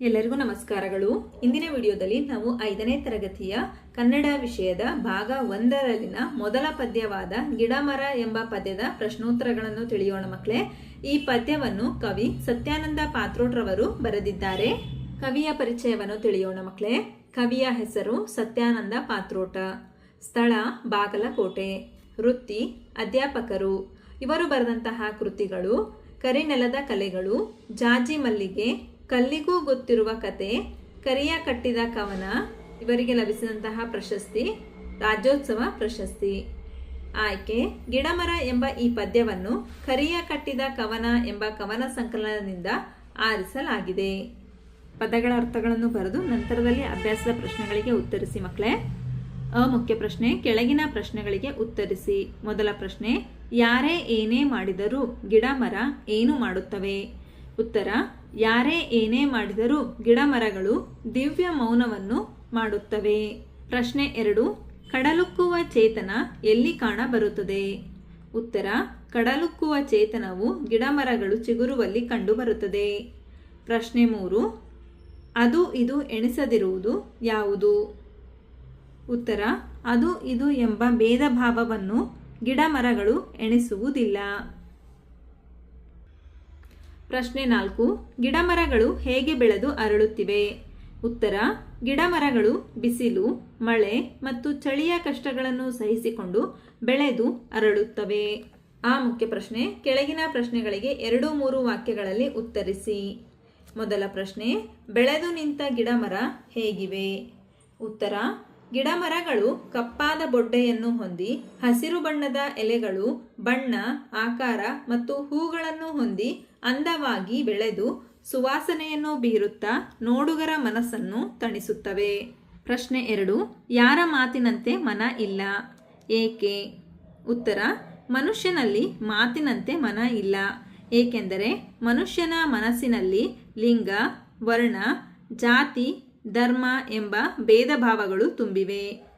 ಎಲ್ಲರಿಗೂ ನಮಸ್ಕಾರಗಳು. ಇಂದಿನ ವಿಡಿಯೋದಲ್ಲಿ ನಾವು ಐದನೇ ತರಗತಿಯ ಕನ್ನಡ ವಿಷಯದ ಭಾಗ ಒಂದರಲ್ಲಿನ ಮೊದಲ ಪದ್ಯವಾದ ಗಿಡಮರ ಎಂಬ ಪದ್ಯದ ಪ್ರಶ್ನೋತ್ತರಗಳನ್ನು ತಿಳಿಯೋಣ ಮಕ್ಕಳೇ. ಈ ಪದ್ಯವನ್ನು ಕವಿ ಸತ್ಯಾನಂದ ಪಾತ್ರೋಟ್ರವರು ಬರೆದಿದ್ದಾರೆ. ಕವಿಯ ಪರಿಚಯವನ್ನು ತಿಳಿಯೋಣ ಮಕ್ಕಳೇ. ಕವಿಯ ಹೆಸರು ಸತ್ಯಾನಂದ ಪಾತ್ರೋಟ. ಸ್ಥಳ ಬಾಗಲಕೋಟೆ. ವೃತ್ತಿ ಅಧ್ಯಾಪಕರು. ಇವರು ಬರೆದಂತಹ ಕೃತಿಗಳು ಕರಿನೆಲದ ಕಲೆಗಳು ಜಾಜಿ ಮಲ್ಲಿಗೆ ಕಲ್ಲಿಗೂ ಗೊತ್ತಿರುವ ಕತೆ, ಕರಿಯ ಕಟ್ಟಿದ ಕವನ, ಇವರಿಗೆ ಲಭಿಸಿದಂತಹ ಪ್ರಶಸ್ತಿ, ರಾಜ್ಯೋತ್ಸವ ಪ್ರಶಸ್ತಿ. ಆಯ್ಕೆ, ಗಿಡಮರ ಎಂಬ ಈ ಪದ್ಯವನ್ನು ಕರಿಯ ಕಟ್ಟಿದ ಕವನ ಎಂಬ ಕವನ ಸಂಕಲನದಿಂದ ಆರಿಸಲಾಗಿದೆ. ಪದಗಳ ಅರ್ಥಗಳನ್ನು ಬರೆದು ನಂತರದಲ್ಲಿ ಅಭ್ಯಾಸದ ಪ್ರಶ್ನೆಗಳಿಗೆ ಉತ್ತರಿಸಿ ಮಕ್ಕಳೇ. ಅ ಮುಖ್ಯ ಪ್ರಶ್ನೆ, ಕೆಳಗಿನ ಪ್ರಶ್ನೆಗಳಿಗೆ ಉತ್ತರಿಸಿ. ಮೊದಲ ಪ್ರಶ್ನೆ, ಯಾರೇ ಏನೇ ಮಾಡಿದರೂ ಗಿಡ ಮರ ಏನು ಮಾಡುತ್ತವೆ? ಉತ್ತರ ಯಾರೇ ಏನೇ ಮಾಡಿದರೂ ಗಿಡಮರಗಳು ದಿವ್ಯ ಮೌನವನ್ನು ಮಾಡುತ್ತವೆ. ಪ್ರಶ್ನೆ ಎರಡು, ಕಡಲುಕ್ಕುವ ಚೇತನ ಎಲ್ಲಿ ಕಾಣಬರುತ್ತದೆ? ಉತ್ತರ, ಕಡಲುಕ್ಕುವ ಚೇತನವು ಗಿಡಮರಗಳು ಚಿಗುರುವಲ್ಲಿ ಕಂಡುಬರುತ್ತದೆ. ಪ್ರಶ್ನೆ ಮೂರು, ಅದು ಇದು ಎಣಿಸದಿರುವುದು ಯಾವುದು? ಉತ್ತರ, ಅದು ಇದು ಎಂಬ ಭೇದ ಭಾವವನ್ನು ಗಿಡಮರಗಳು ಎಣಿಸುವುದಿಲ್ಲ. ಪ್ರಶ್ನೆ ನಾಲ್ಕು, ಗಿಡಮರಗಳು ಹೇಗೆ ಬೆಳೆದು ಅರಳುತ್ತಿವೆ? ಉತ್ತರ, ಗಿಡಮರಗಳು ಬಿಸಿಲು, ಮಳೆ ಮತ್ತು ಚಳಿಯ ಕಷ್ಟಗಳನ್ನು ಸಹಿಸಿಕೊಂಡು ಬೆಳೆದು ಅರಳುತ್ತವೆ. ಆ ಮುಖ್ಯ ಪ್ರಶ್ನೆ, ಕೆಳಗಿನ ಪ್ರಶ್ನೆಗಳಿಗೆ ಎರಡು ಮೂರು ವಾಕ್ಯಗಳಲ್ಲಿ ಉತ್ತರಿಸಿ. ಮೊದಲ ಪ್ರಶ್ನೆ, ಬೆಳೆದು ನಿಂತ ಗಿಡಮರ ಹೇಗಿವೆ? ಉತ್ತರ, ಗಿಡಮರಗಳು ಕಪ್ಪಾದ ಬೊಡ್ಡೆಯನ್ನು ಹೊಂದಿ, ಹಸಿರು ಬಣ್ಣದ ಎಲೆಗಳು, ಬಣ್ಣ, ಆಕಾರ ಮತ್ತು ಹೂಗಳನ್ನು ಹೊಂದಿ ಅಂದವಾಗಿ ಬೆಳೆದು ಸುವಾಸನೆಯನ್ನು ಬೀರುತ್ತಾ ನೋಡುಗರ ಮನಸ್ಸನ್ನು ತಣಿಸುತ್ತವೆ. ಪ್ರಶ್ನೆ ಎರಡು, ಯಾರ ಮಾತಿನಂತೆ ಮನ ಇಲ್ಲ? ಏಕೆ? ಉತ್ತರ, ಮನುಷ್ಯನಲ್ಲಿ ಮಾತಿನಂತೆ ಮನ ಇಲ್ಲ. ಏಕೆಂದರೆ ಮನುಷ್ಯನ ಮನಸ್ಸಿನಲ್ಲಿ ಲಿಂಗ, ವರ್ಣ, ಜಾತಿ, ಧರ್ಮ ಎಂಬ ಭೇದ ಭಾವಗಳು ತುಂಬಿವೆ.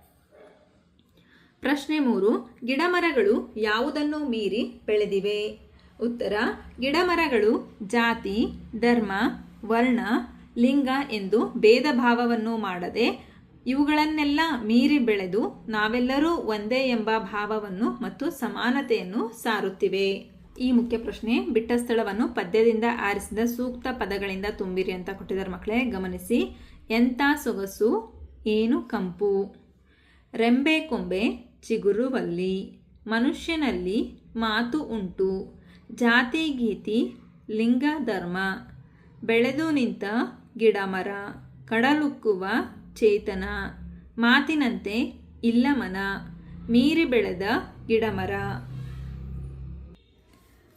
ಪ್ರಶ್ನೆ ಮೂರು, ಗಿಡಮರಗಳು ಯಾವುದನ್ನು ಮೀರಿ ಬೆಳೆದಿವೆ? ಉತ್ತರ, ಗಿಡಮರಗಳು, ಜಾತಿ, ಧರ್ಮ, ವರ್ಣ, ಲಿಂಗ ಎಂದು ಭೇದ ಭಾವವನ್ನು ಮಾಡದೆ ಇವುಗಳನ್ನೆಲ್ಲ ಮೀರಿ ಬೆಳೆದು ನಾವೆಲ್ಲರೂ ಒಂದೇ ಎಂಬ ಭಾವವನ್ನು ಮತ್ತು ಸಮಾನತೆಯನ್ನು ಸಾರುತ್ತಿವೆ. ಈ ಮುಖ್ಯ ಪ್ರಶ್ನೆ ಬಿಟ್ಟ ಸ್ಥಳವನ್ನು ಪದ್ಯದಿಂದ ಆರಿಸಿದ ಸೂಕ್ತ ಪದಗಳಿಂದ ತುಂಬಿರಿ ಅಂತ ಕೊಟ್ಟಿದ್ದಾರೆ ಮಕ್ಕಳೇ, ಗಮನಿಸಿ. ಎಂಥ ಸೊಗಸು, ಏನು ಕಂಪು. ರೆಂಬೆ ಕೊಂಬೆ ಚಿಗುರುವಲ್ಲಿ ಮನುಷ್ಯನಲ್ಲಿ ಮಾತು ಉಂಟು. ಜಾತಿ ಗೀತಿ ಲಿಂಗ ಧರ್ಮ, ಬೆಳೆದು ನಿಂತ ಗಿಡಮರ, ಕಡಲುಕ್ಕುವ ಚೇತನ, ಮಾತಿನಂತೆ ಇಲ್ಲ ಮನ ಮೀರಿ ಬೆಳೆದ ಗಿಡಮರ.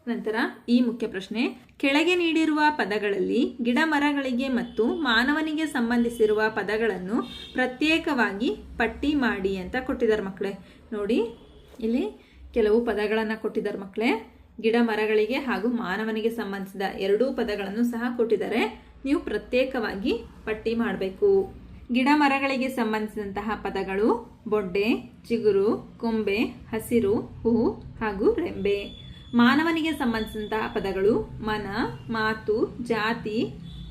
ನಂತರ ಈ ಮುಖ್ಯ ಪ್ರಶ್ನೆ. ಕೆಳಗೆ ನೀಡಿರುವ ಪದಗಳಲ್ಲಿ ಗಿಡ ಮರಗಳಿಗೆ ಮತ್ತು ಮಾನವನಿಗೆ ಸಂಬಂಧಿಸಿರುವ ಪದಗಳನ್ನು ಪ್ರತ್ಯೇಕವಾಗಿ ಪಟ್ಟಿ ಮಾಡಿ ಅಂತ ಕೊಟ್ಟಿದ್ದಾರೆ ಮಕ್ಕಳೇ. ನೋಡಿ, ಇಲ್ಲಿ ಕೆಲವು ಪದಗಳನ್ನು ಕೊಟ್ಟಿದ್ದಾರೆ ಮಕ್ಕಳೇ. ಗಿಡ ಮರಗಳಿಗೆ ಹಾಗೂ ಮಾನವನಿಗೆ ಸಂಬಂಧಿಸಿದ ಎರಡೂ ಪದಗಳನ್ನು ಸಹ ಕೊಟ್ಟಿದ್ದಾರೆ. ನೀವು ಪ್ರತ್ಯೇಕವಾಗಿ ಪಟ್ಟಿ ಮಾಡಬೇಕು. ಗಿಡ ಮರಗಳಿಗೆ ಸಂಬಂಧಿಸಿದಂತಹ ಪದಗಳು ಬೊಡ್ಡೆ, ಚಿಗುರು, ಕೊಂಬೆ, ಹಸಿರು, ಹೂ ಹಾಗೂ ರೆಂಬೆ. ಮಾನವನಿಗೆ ಸಂಬಂಧಿಸಿದಂತಹ ಪದಗಳು ಮನ, ಮಾತು, ಜಾತಿ,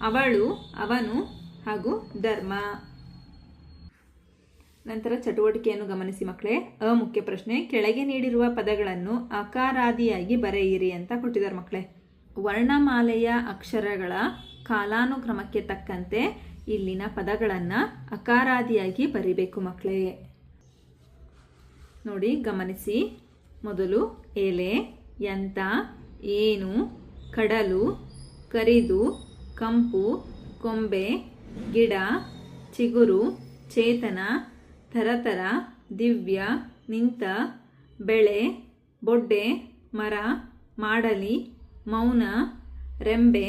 ಅವಳು, ಅವನು ಹಾಗೂ ಧರ್ಮ. ನಂತರ ಚಟುವಟಿಕೆಯನ್ನು ಗಮನಿಸಿ ಮಕ್ಕಳೇ ಅ ಮುಖ್ಯ ಪ್ರಶ್ನೆ, ಕೆಳಗೆ ನೀಡಿರುವ ಪದಗಳನ್ನು ಅಕಾರಾದಿಯಾಗಿ ಬರೆಯಿರಿ ಅಂತ ಕೊಟ್ಟಿದ್ದಾರೆ ಮಕ್ಕಳೇ. ವರ್ಣಮಾಲೆಯ ಅಕ್ಷರಗಳ ಕಾಲಾನುಕ್ರಮಕ್ಕೆ ತಕ್ಕಂತೆ ಇಲ್ಲಿನ ಪದಗಳನ್ನು ಅಕಾರಾದಿಯಾಗಿ ಬರಿಬೇಕು ಮಕ್ಕಳೇ. ನೋಡಿ, ಗಮನಿಸಿ. ಮೊದಲು ಎಲೆ, ಎಂತ, ಏನು, ಕಡಲು, ಕರಿದು, ಕಂಪು, ಕೊಂಬೆ, ಗಿಡ, ಚಿಗುರು, ಚೇತನ ಥರಥರ ದಿವ್ಯ, ನಿಂತ, ಬೆಳೆ, ಬೊಡ್ಡೆ, ಮರ, ಮಾಡಲಿ, ಮೌನ, ರೆಂಬೆ,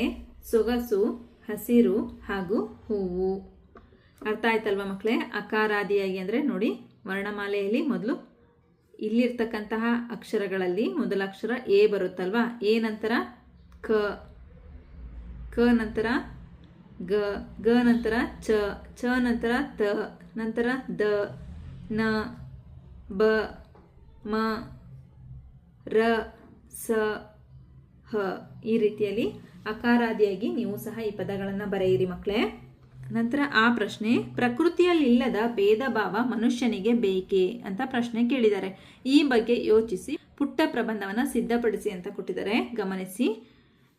ಸೊಗಸು, ಹಸಿರು ಹಾಗೂ ಹೂವು. ಅರ್ಥ ಆಯ್ತಲ್ವಾ ಮಕ್ಕಳೇ ಅಕಾರಾದಿಯಾಗಿ ಅಂದರೆ ನೋಡಿ, ವರ್ಣಮಾಲೆಯಲ್ಲಿ ಮೊದಲು ಇಲ್ಲಿರ್ತಕ್ಕಂತಹ ಅಕ್ಷರಗಳಲ್ಲಿ ಮೊದಲ ಅಕ್ಷರ ಎ ಬರುತ್ತಲ್ವಾ? ಎ ನಂತರ ಕ ಕ ನಂತರ ಗ ಗ ನಂತರ ಚ ಚ ನಂತರ ತ ನಂತರ ದ, ನ, ಬ, ಮ, ರ, ಸ, ಹ ಈ ರೀತಿಯಲ್ಲಿ ಅಕಾರಾದಿಯಾಗಿ ನೀವು ಸಹ ಈ ಪದಗಳನ್ನು ಬರೆಯಿರಿ ಮಕ್ಕಳೇ ನಂತರ ಆ ಪ್ರಶ್ನೆ, ಪ್ರಕೃತಿಯಲ್ಲಿಲ್ಲದ ಭೇದ ಭಾವ ಮನುಷ್ಯನಿಗೆ ಬೇಕೇ ಅಂತ ಪ್ರಶ್ನೆ ಕೇಳಿದ್ದಾರೆ. ಈ ಬಗ್ಗೆ ಯೋಚಿಸಿ, ಪುಟ್ಟ ಪ್ರಬಂಧವನ್ನು ಸಿದ್ಧಪಡಿಸಿ ಅಂತ ಕೊಟ್ಟಿದ್ದಾರೆ. ಗಮನಿಸಿ,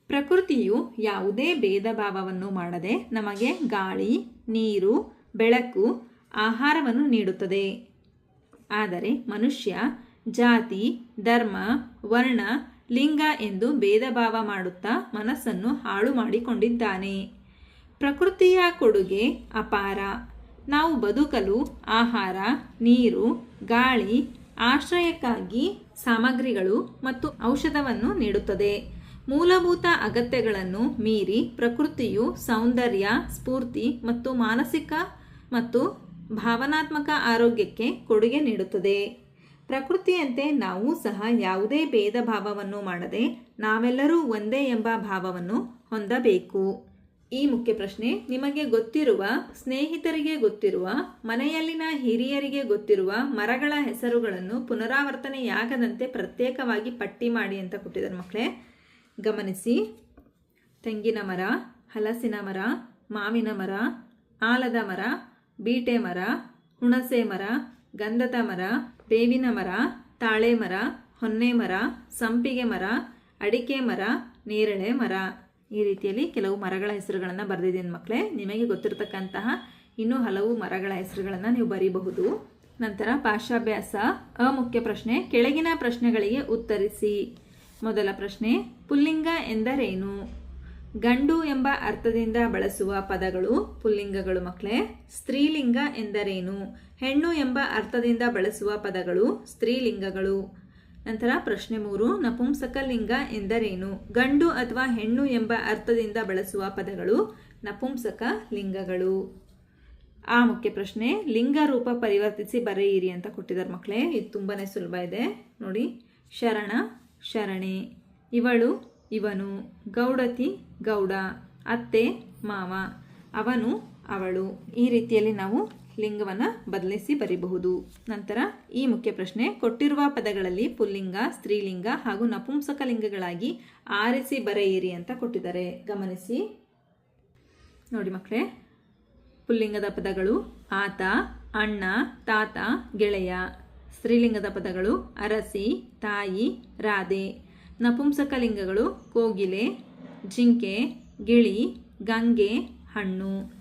ಪ್ರಕೃತಿಯು ಯಾವುದೇ ಭೇದ ಭಾವವನ್ನು ಮಾಡದೆ ನಮಗೆ ಗಾಳಿ, ನೀರು, ಬೆಳಕು ಆಹಾರವನ್ನು ನೀಡುತ್ತದೆ. ಆದರೆ ಮನುಷ್ಯ ಜಾತಿ, ಧರ್ಮ, ವರ್ಣ, ಲಿಂಗ ಎಂದು ಭೇದ ಭಾವ ಮಾಡುತ್ತಾ ಮನಸ್ಸನ್ನು ಹಾಳು ಮಾಡಿಕೊಂಡಿದ್ದಾನೆ. ಪ್ರಕೃತಿಯ ಕೊಡುಗೆ ಅಪಾರ. ನಾವು ಬದುಕಲು ಆಹಾರ, ನೀರು, ಗಾಳಿ, ಆಶ್ರಯಕ್ಕಾಗಿ ಸಾಮಗ್ರಿಗಳು ಮತ್ತು ಔಷಧವನ್ನು ನೀಡುತ್ತದೆ. ಮೂಲಭೂತ ಅಗತ್ಯಗಳನ್ನು ಮೀರಿ ಪ್ರಕೃತಿಯು ಸೌಂದರ್ಯ, ಸ್ಫೂರ್ತಿ ಮತ್ತು ಮಾನಸಿಕ ಮತ್ತು ಭಾವನಾತ್ಮಕ ಆರೋಗ್ಯಕ್ಕೆ ಕೊಡುಗೆ ನೀಡುತ್ತದೆ. ಪ್ರಕೃತಿಯಂತೆ ನಾವು ಸಹ ಯಾವುದೇ ಭೇದ ಭಾವವನ್ನು ಮಾಡದೆ ನಾವೆಲ್ಲರೂ ಒಂದೇ ಎಂಬ ಭಾವವನ್ನು ಹೊಂದಬೇಕು. ಈ ಮುಖ್ಯ ಪ್ರಶ್ನೆ, ನಿಮಗೆ ಗೊತ್ತಿರುವ, ಸ್ನೇಹಿತರಿಗೆ ಗೊತ್ತಿರುವ, ಮನೆಯಲ್ಲಿನ ಹಿರಿಯರಿಗೆ ಗೊತ್ತಿರುವ ಮರಗಳ ಹೆಸರುಗಳನ್ನು ಪುನರಾವರ್ತನೆಯಾಗದಂತೆ ಪ್ರತ್ಯೇಕವಾಗಿ ಪಟ್ಟಿ ಮಾಡಿ ಅಂತ ಕೊಟ್ಟಿದ್ದಾರೆ ಮಕ್ಕಳೇ. ಗಮನಿಸಿ. ತೆಂಗಿನ ಮರ, ಹಲಸಿನ ಮರ, ಮಾವಿನ ಮರ, ಆಲದ ಮರ ಬೀಟೆ ಮರ, ಹುಣಸೆ ಮರ, ಗಂಧದ ಮರ, ಬೇವಿನ ಮರ, ತಾಳೆ ಮರ, ಹೊನ್ನೆ ಮರ, ಸಂಪಿಗೆ ಮರ, ಅಡಿಕೆ ಮರ, ನೇರಳೆ ಮರ. ಈ ರೀತಿಯಲ್ಲಿ ಕೆಲವು ಮರಗಳ ಹೆಸರುಗಳನ್ನು ಬರೆದಿದ್ದೀನಿ ಮಕ್ಕಳೇ ನಿಮಗೆ ಗೊತ್ತಿರತಕ್ಕಂತಹ ಇನ್ನೂ ಹಲವು ಮರಗಳ ಹೆಸರುಗಳನ್ನು ನೀವು ಬರೀಬಹುದು. ನಂತರ ಪಾಶಾಭ್ಯಾಸ ಅಮುಖ್ಯ ಪ್ರಶ್ನೆ, ಕೆಳಗಿನ ಪ್ರಶ್ನೆಗಳಿಗೆ ಉತ್ತರಿಸಿ. ಮೊದಲ ಪ್ರಶ್ನೆ, ಪುಲ್ಲಿಂಗ ಎಂದರೇನು? ಗಂಡು ಎಂಬ ಅರ್ಥದಿಂದ ಬಳಸುವ ಪದಗಳು, ಪುಲ್ಲಿಂಗಗಳು ಮಕ್ಕಳೇ ಸ್ತ್ರೀಲಿಂಗ ಎಂದರೇನು? ಹೆಣ್ಣು ಎಂಬ ಅರ್ಥದಿಂದ ಬಳಸುವ ಪದಗಳು, ಸ್ತ್ರೀಲಿಂಗಗಳು. ನಂತರ ಪ್ರಶ್ನೆ ಮೂರು, ನಪುಂಸಕ ಲಿಂಗ ಎಂದರೇನು? ಗಂಡು ಅಥವಾ ಹೆಣ್ಣು ಎಂಬ ಅರ್ಥದಿಂದ ಬಳಸುವ ಪದಗಳು, ನಪುಂಸಕ ಲಿಂಗಗಳು. ಆ ಮುಖ್ಯ ಪ್ರಶ್ನೆ, ಲಿಂಗ ರೂಪ ಪರಿವರ್ತಿಸಿ ಬರೆಯಿರಿ ಅಂತ ಕೊಟ್ಟಿದ್ದಾರೆ ಮಕ್ಕಳೇ ಇದು ತುಂಬಾ ಸುಲಭ ಇದೆ. ನೋಡಿ, ಶರಣ, ಶರಣೆ. ಇವಳು ಇವನು ಗೌಡತಿ ಗೌಡ, ಅತ್ತೆ ಮಾವ, ಅವನು ಅವಳು. ಈ ರೀತಿಯಲ್ಲಿ ನಾವು ಲಿಂಗವನ್ನು ಬದಲಿಸಿ ಬರೀಬಹುದು. ನಂತರ ಈ ಮುಖ್ಯ ಪ್ರಶ್ನೆ, ಕೊಟ್ಟಿರುವ ಪದಗಳಲ್ಲಿ ಪುಲ್ಲಿಂಗ, ಸ್ತ್ರೀಲಿಂಗ ಹಾಗೂ ನಪುಂಸಕ ಲಿಂಗಗಳಾಗಿ ಆರಿಸಿ ಬರೆಯಿರಿ ಅಂತ ಕೊಟ್ಟಿದ್ದಾರೆ. ಗಮನಿಸಿ. ನೋಡಿ ಮಕ್ಕಳೇ, ಪುಲ್ಲಿಂಗದ ಪದಗಳು ಆತ, ಅಣ್ಣ, ತಾತ, ಗೆಳೆಯ. ಸ್ತ್ರೀಲಿಂಗದ ಪದಗಳು ಅರಸಿ, ತಾಯಿ, ರಾಧೆ. ನಪುಂಸಕ ಲಿಂಗಗಳು ಕೋಗಿಲೆ, ಜಿಂಕೆ, ಗಿಳಿ, ಗಂಗೆ, ಹಣ್ಣು.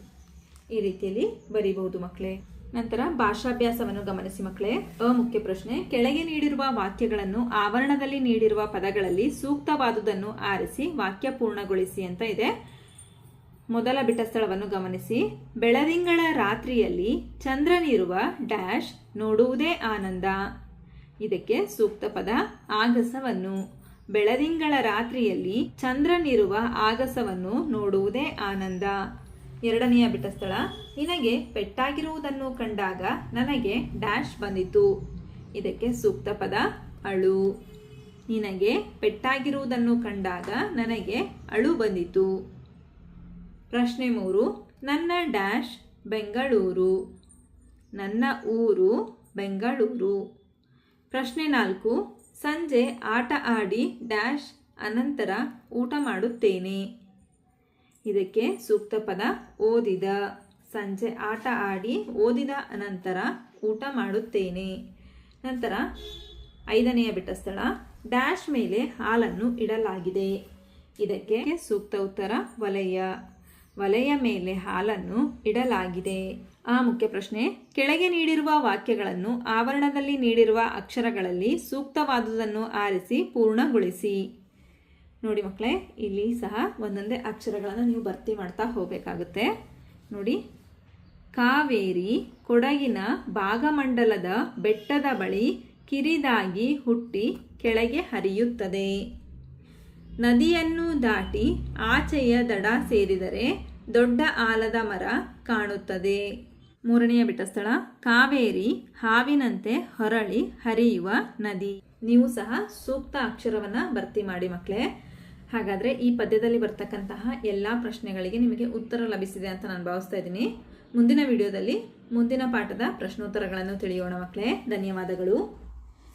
ಈ ರೀತಿಯಲ್ಲಿ ಬರೀಬಹುದು ಮಕ್ಕಳೇ. ನಂತರ ಭಾಷಾಭ್ಯಾಸವನ್ನು ಗಮನಿಸಿ ಮಕ್ಕಳೇ. ಅಮುಖ್ಯ ಪ್ರಶ್ನೆ, ಕೆಳಗೆ ನೀಡಿರುವ ವಾಕ್ಯಗಳನ್ನು ಆವರಣದಲ್ಲಿ ನೀಡಿರುವ ಪದಗಳಲ್ಲಿ ಸೂಕ್ತವಾದುದನ್ನು ಆರಿಸಿ ವಾಕ್ಯ ಪೂರ್ಣಗೊಳಿಸಿ ಅಂತ ಇದೆ. ಮೊದಲ ಬಿಟ್ಟ ಸ್ಥಳವನ್ನು ಗಮನಿಸಿ. ಬೆಳದಿಂಗಳ ರಾತ್ರಿಯಲ್ಲಿ ಚಂದ್ರನಿರುವ ಡ್ಯಾಶ್ ನೋಡುವುದೇ ಆನಂದ. ಇದಕ್ಕೆ ಸೂಕ್ತ ಪದ, ಆಗಸವನ್ನು. ಬೆಳದಿಂಗಳ ರಾತ್ರಿಯಲ್ಲಿ ಚಂದ್ರನಿರುವ ಆಗಸವನ್ನು ನೋಡುವುದೇ ಆನಂದ. ಎರಡನೆಯ ಬಿಟ್ಟಸ್ಥಳ, ನಿನಗೆ ಪೆಟ್ಟಾಗಿರುವುದನ್ನು ಕಂಡಾಗ ನನಗೆ ಡ್ಯಾಶ್ ಬಂದಿತು. ಇದಕ್ಕೆ ಸೂಕ್ತ ಪದ, ಅಳು. ನಿನಗೆ ಪೆಟ್ಟಾಗಿರುವುದನ್ನು ಕಂಡಾಗ ನನಗೆ ಅಳು ಬಂದಿತು. ಪ್ರಶ್ನೆ ಮೂರು, ನನ್ನ ಡ್ಯಾಶ್ ಬೆಂಗಳೂರು. ನನ್ನ ಊರು ಬೆಂಗಳೂರು. ಪ್ರಶ್ನೆ ನಾಲ್ಕು ಸಂಜೆ ಆಟ ಆಡಿ ಡ್ಯಾಶ್ ಅನಂತರ ಊಟ ಮಾಡುತ್ತೇನೆ. ಇದಕ್ಕೆ ಸೂಕ್ತ ಪದ ಓದಿದ. ಸಂಜೆ ಆಟ ಆಡಿ ಓದಿದ ಅನಂತರ ಊಟ ಮಾಡುತ್ತೇನೆ. ನಂತರ ಐದನೆಯ ಬಿಟ್ಟ ಸ್ಥಳ ಡ್ಯಾಶ್ ಮೇಲೆ ಹಾಲನ್ನು ಇಡಲಾಗಿದೆ. ಇದಕ್ಕೆ ಸೂಕ್ತ ಉತ್ತರ ವಲಯ. ವಲಯ ಮೇಲೆ ಹಾಲನ್ನು ಇಡಲಾಗಿದೆ. ಆ ಮುಖ್ಯ ಪ್ರಶ್ನೆ, ಕೆಳಗೆ ನೀಡಿರುವ ವಾಕ್ಯಗಳನ್ನು ಆವರಣದಲ್ಲಿ ನೀಡಿರುವ ಅಕ್ಷರಗಳಲ್ಲಿ ಸೂಕ್ತವಾದುದನ್ನು ಆರಿಸಿ ಪೂರ್ಣಗೊಳಿಸಿ. ನೋಡಿ ಮಕ್ಕಳೇ, ಇಲ್ಲಿ ಸಹ ಒಂದೊಂದೇ ಅಕ್ಷರಗಳನ್ನು ನೀವು ಭರ್ತಿ ಮಾಡ್ತಾ ಹೋಗಬೇಕಾಗುತ್ತೆ. ನೋಡಿ, ಕಾವೇರಿ ಕೊಡಗಿನ ಭಾಗಮಂಡಲದ ಬೆಟ್ಟದ ಬಳಿ ಕಿರಿದಾಗಿ ಹುಟ್ಟಿ ಕೆಳಗೆ ಹರಿಯುತ್ತದೆ. ನದಿಯನ್ನು ದಾಟಿ ಆಚೆಯ ದಡ ಸೇರಿದರೆ ದೊಡ್ಡ ಆಲದ ಮರ ಕಾಣುತ್ತದೆ. ಮೂರನೆಯ ಬಿಟ್ಟ ಸ್ಥಳ ಕಾವೇರಿ ಹಾವಿನಂತೆ ಹೊರಳಿ ಹರಿಯುವ ನದಿ. ನೀವು ಸಹ ಸೂಕ್ತ ಅಕ್ಷರವನ್ನು ಭರ್ತಿ ಮಾಡಿ ಮಕ್ಕಳೇ ಹಾಗಾದರೆ ಈ ಪದ್ಯದಲ್ಲಿ ಬರ್ತಕ್ಕಂತಹ ಎಲ್ಲ ಪ್ರಶ್ನೆಗಳಿಗೆ ನಿಮಗೆ ಉತ್ತರ ಲಭಿಸಿದೆ ಅಂತ ನಾನು ಭಾವಿಸ್ತಾ ಇದ್ದೀನಿ. ಮುಂದಿನ ವಿಡಿಯೋದಲ್ಲಿ ಮುಂದಿನ ಪಾಠದ ಪ್ರಶ್ನೋತ್ತರಗಳನ್ನು ತಿಳಿಯೋಣ ಮಕ್ಕಳೇ ಧನ್ಯವಾದಗಳು.